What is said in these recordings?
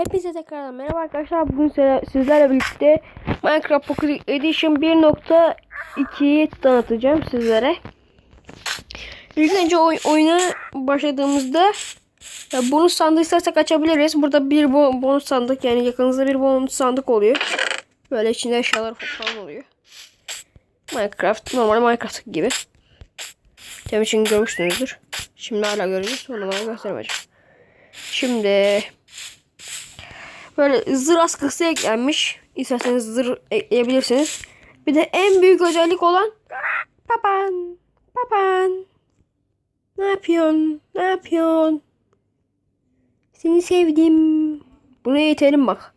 Hepinize tekrardan merhaba arkadaşlar. Bugün sizlerle birlikte Minecraft Pocket Edition 1.2'yi tanıtacağım sizlere. İlk önce oy oyuna başladığımızda bonus sandığı istersek açabiliriz. Burada bir bo- bonus sandık yani yakınızda bir bonus sandık oluyor. Böyle içinde eşyalar falan oluyor. Minecraft normal Minecraft gibi. Tabii için görmüşsünüzdür. Şimdi hala göreceğiz. Onu bana göstermeyeceğim. Şimdi böyle zırh askısı eklenmiş. İsterseniz zırh ekleyebilirsiniz. Bir de en büyük özellik olan papan. Papan. Ne yapıyorsun? Ne yapıyorsun? Seni sevdim. Bunu eğitelim bak.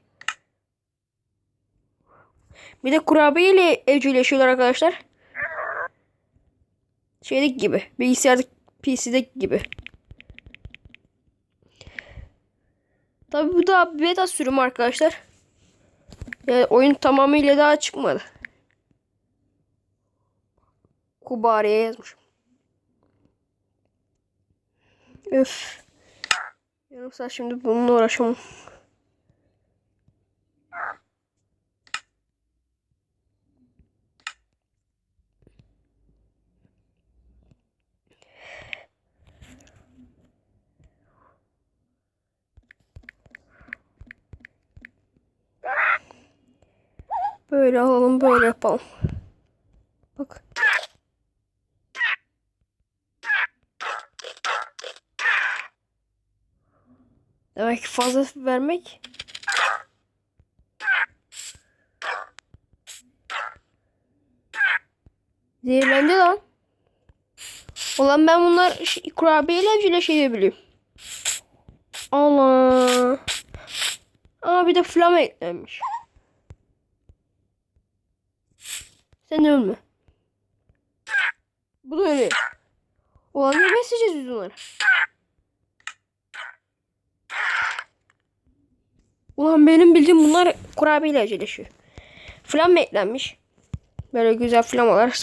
Bir de kurabiye ile evcilleşiyorlar arkadaşlar. Şeydeki gibi bilgisayardaki PC'deki gibi Tabi bu da beta sürümü arkadaşlar. Yani oyun tamamıyla daha çıkmadı. Kubariye yazmış. Öf. Yarım saat şimdi bununla uğraşamam. Böyle alalım böyle yapalım. Bak. Demek ki fazla vermek. Zehirlendi lan. Ulan ben bunlar kurabiyeyle evcilleşebiliyorum. Allah. Aa bir de flama eklenmiş. Sen ölme. Bu da öyle. Ulan ne besleyeceğiz biz bunları? Ulan benim bildiğim bunlar kurabiyeyle aceleşiyor. Flam eklenmiş. Böyle güzel flamalar.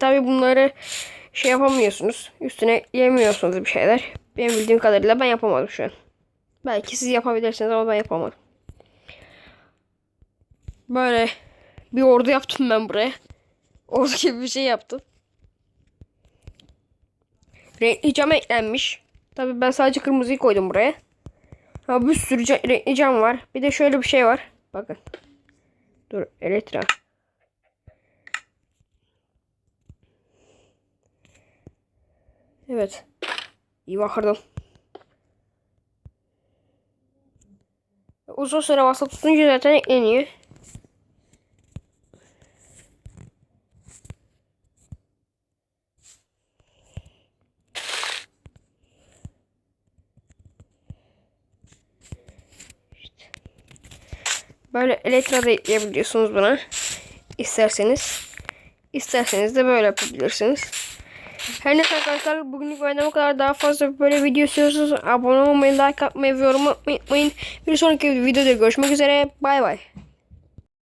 Tabi bunları şey yapamıyorsunuz. Üstüne yemiyorsunuz bir şeyler. Benim bildiğim kadarıyla ben yapamadım şu an. Belki siz yapabilirsiniz ama ben yapamadım. Böyle bir ordu yaptım ben buraya. Ordu gibi bir şey yaptım. Renkli cam eklenmiş. Tabi ben sadece kırmızıyı koydum buraya. Ha bir sürü ca- renkli cam var. Bir de şöyle bir şey var. Bakın. Dur elektra. Evet. İyi bakalım. Uzun süre basılı tutunca zaten ekleniyor. Böyle elektra da ekleyebiliyorsunuz buna. İsterseniz. İsterseniz de böyle yapabilirsiniz. Her neyse arkadaşlar bugünlük benden bu kadar. Daha fazla böyle video istiyorsanız abone olmayı, like atmayı ve yorum atmayı unutmayın. Bir sonraki videoda görüşmek üzere. Bay bay.